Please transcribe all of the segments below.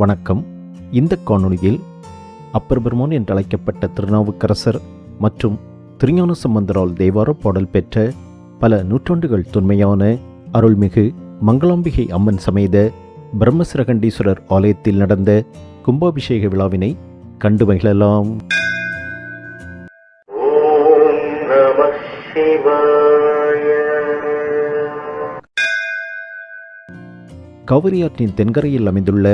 வணக்கம். இந்த காணொளியில் அப்பர் பெருமான் என்று அழைக்கப்பட்ட திருநாவுக்கரசர் மற்றும் திருஞான சம்பந்தரால் தேவார பாடல் பெற்ற பல நூற்றாண்டுகள் தொன்மையான அருள்மிகு மங்களாம்பிகை அம்மன் சமேத பிரம்மசிரகண்டீஸ்வரர் ஆலயத்தில் நடந்த கும்பாபிஷேக விழாவினை கண்டு மகிழலாம். காவிரியாற்றின் தென்கரையில் அமைந்துள்ள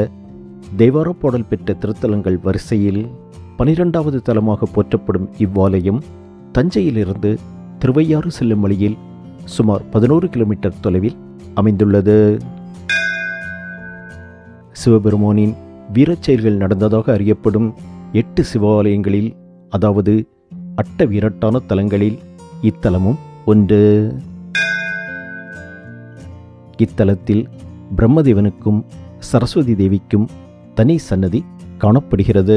தேவார பாடல் பெற்ற திருத்தலங்கள் வரிசையில் பனிரெண்டாவது தலமாக போற்றப்படும் இவ்வாலயம் தஞ்சையிலிருந்து திருவையாறு செல்லும் வழியில் சுமார் பதினோரு கிலோமீட்டர் தொலைவில் அமைந்துள்ளது. சிவபெருமானின் வீரச்செயல்கள் நடந்ததாக அறியப்படும் எட்டு சிவாலயங்களில் அதாவது அட்ட வீரட்டான தலங்களில் இத்தலமும் ஒன்று. இத்தலத்தில் பிரம்மதேவனுக்கும் சரஸ்வதி தேவிக்கும் தனி சன்னதி காணப்படுகிறது.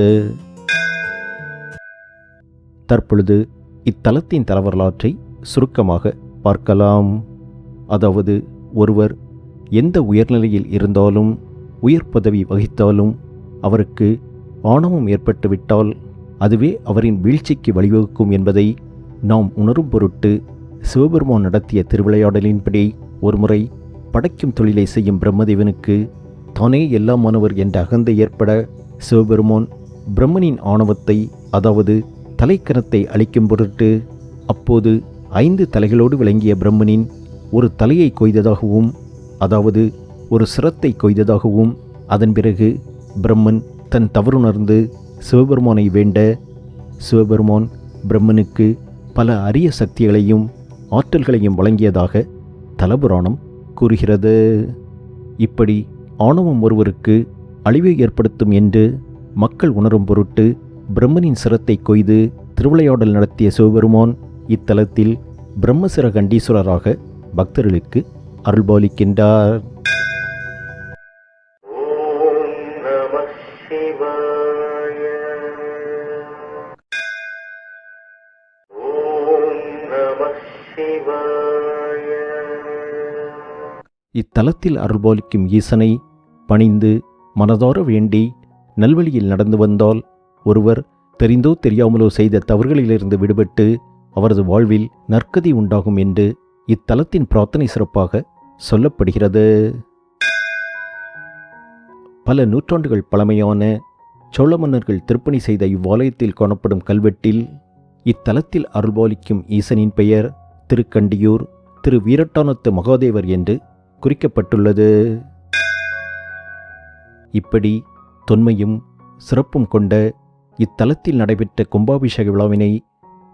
தற்பொழுது இத்தலத்தின் தலவரலாற்றை சுருக்கமாக பார்க்கலாம். அதாவது ஒருவர் எந்த உயர்நிலையில் இருந்தாலும் உயர் பதவி வகித்தாலும் அவருக்கு ஆணவம் ஏற்பட்டுவிட்டால் அதுவே அவரின் வீழ்ச்சிக்கு வழிவகுக்கும் என்பதை நாம் உணரும் பொருட்டு சிவபெருமான் நடத்திய திருவிளையாடலின்படி ஒருமுறை படைக்கும் தொழிலை செய்யும் பிரம்மதேவனுக்கு தானே எல்லாமானவர் என்ற அகந்தை ஏற்பட சிவபெருமான் பிரம்மனின் ஆணவத்தை அதாவது தலைக்கணத்தை அளிக்கும் பொருட்டு அப்போது ஐந்து தலைகளோடு விளங்கிய பிரம்மனின் ஒரு தலையை கொய்ததாகவும் அதாவது ஒரு சிரத்தை கொய்ததாகவும் அதன் பிறகு பிரம்மன் தன் தவறுணர்ந்து சிவபெருமானை வேண்ட சிவபெருமான் பிரம்மனுக்கு பல அரிய சக்திகளையும் ஆற்றல்களையும் வழங்கியதாக தலபுராணம் கூறுகிறது. இப்படி ஆணவம் ஒருவருக்கு அழிவை ஏற்படுத்தும் என்று மக்கள் உணரும் பொருட்டு பிரம்மனின் சிரத்தை கொய்து திருவிளையாடல் நடத்திய சிவபெருமான் இத்தலத்தில் பிரம்மசிர கண்டீஸ்வரராக பக்தர்களுக்கு அருள்பாலிக்கின்றார். ஓம் இத்தலத்தில் அருள்பாலிக்கும் ஈசனை பணிந்து மனதார வேண்டி நல்வழியில் நடந்து வந்தால் ஒருவர் தெரிந்தோ தெரியாமலோ செய்த தவறுகளிலிருந்து விடுபட்டு அவரது வாழ்வில் நற்கதி உண்டாகும் என்று இத்தலத்தின் பிரார்த்தனை சிறப்பாக சொல்லப்படுகிறது. பல நூற்றாண்டுகள் பழமையான சோழ மன்னர்கள் திருப்பணி செய்த இவ்வாலயத்தில் காணப்படும் கல்வெட்டில் இத்தலத்தில் அருள்பாலிக்கும் ஈசனின் பெயர் திருக்கண்டியூர் திரு வீரட்டானத்து மகாதேவர் என்று குறிக்கப்பட்டுள்ளது. இப்படி தொன்மையும் சிறப்பும் கொண்ட இத்தலத்தில் நடைபெற்ற கும்பாபிஷேக விழாவினை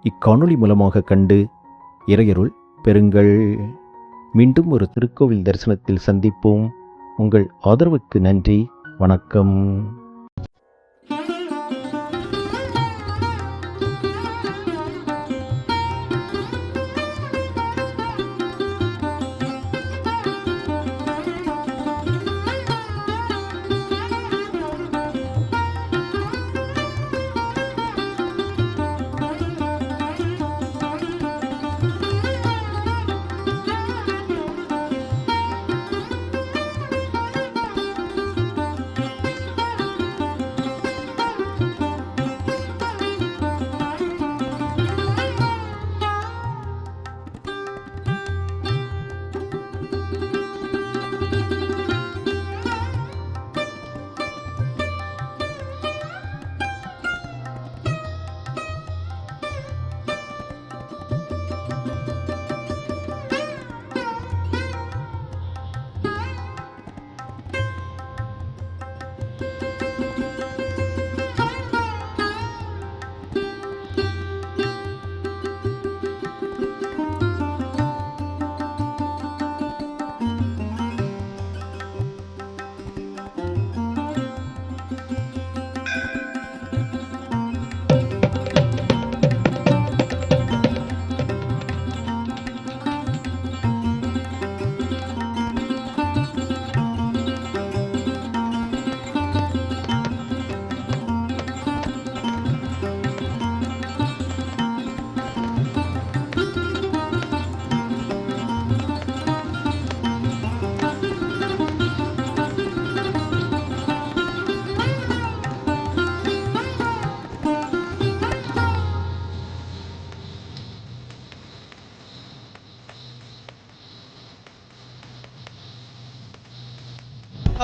இக்காணொளி மூலமாக கண்டு இறையருள் பெறுங்கள். மீண்டும் ஒரு திருக்கோவில் தரிசனத்தில் சந்திப்போம். உங்கள் ஆதரவுக்கு நன்றி. வணக்கம்.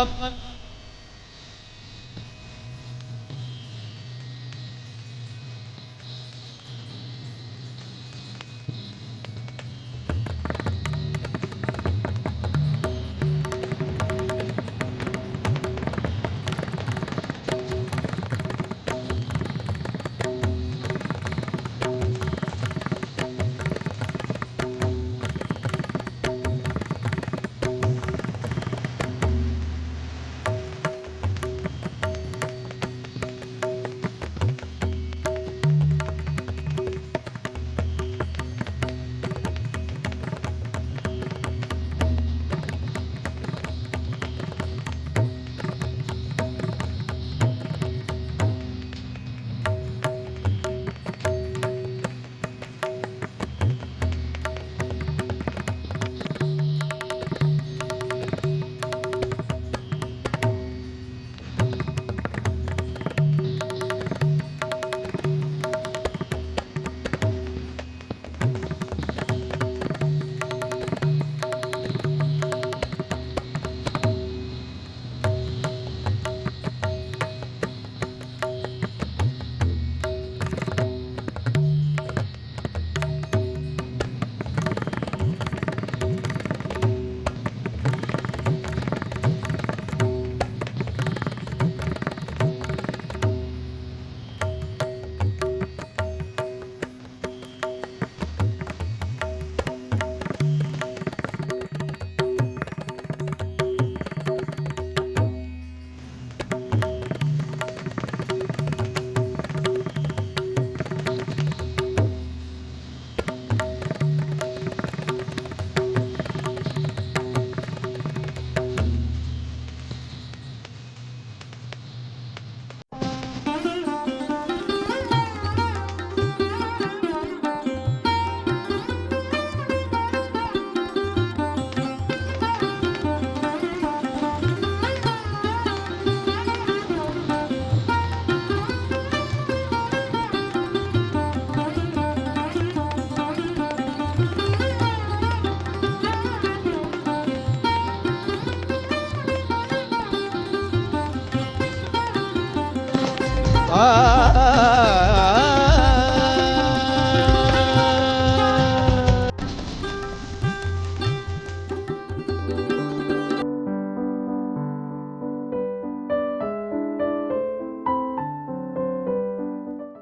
up